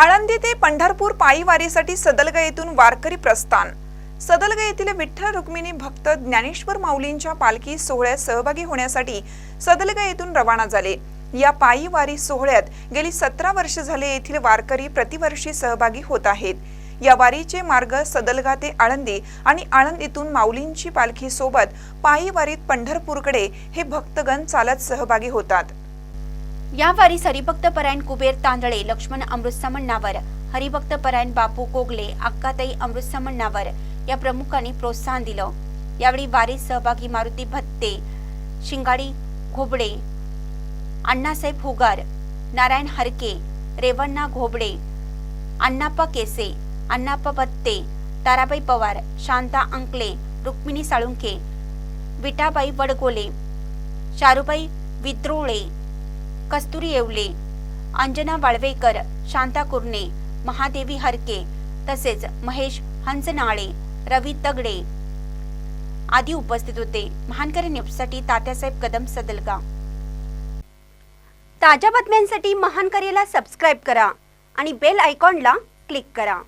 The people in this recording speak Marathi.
आळंदी ते पंढरपूर पायी वारीसाठी सदलगा येथून वारकरी प्रस्थान. सदलग येथील विठ्ठल रुक्मिणी भक्त ज्ञानेश्वर माऊलींच्या पालखी सोहळ्यात सहभागी होण्यासाठी सदलग येथून रवाना झाले. या पायी वारी सोहळ्यात गेली सतरा वर्ष झाले येथील वारकरी प्रतिवर्षी सहभागी होत आहेत. या वारीचे मार्ग सदलगा ते आळंदी आणि आळंदीतून माऊलींची पालखी सोबत पायी वारीत पंढरपूरकडे हे भक्तगण चालत सहभागी होतात. या वारीस हरिभक्त परायण कुबेर तांदळे लक्ष्मण अमृतसमन्नावर. हरिभक्त परायण बापू कोगले अक्काताई अमृतसमन्नावर. या प्रमुखांनी प्रोत्साहन दिलं. यावेळी वारीस सहभागी मारुती भत्ते शिंगाडी घोबडे अण्णासाहेब हुगार नारायण हरके रेवण्णा घोबडे अण्णाप्पा केसे अण्णाप्पा भत्ते ताराबाई पवार शांता अंकले रुक्मिणी साळुंके विटाबाई वडगोले शारुबाई विद्रोळे कस्तुरी येवले. अंजना वाळवेकर शांता कुर्णे महादेवी हरके तसेच महेश हंसनाळे रवी तगडे आदी उपस्थित होते. महानकरी न्यूजसाठी तात्यासाहेब कदम सदलगा. ताज्या बातम्यांसाठी महानकरीला सबस्क्राईब करा आणि बेल आयकॉनला क्लिक करा.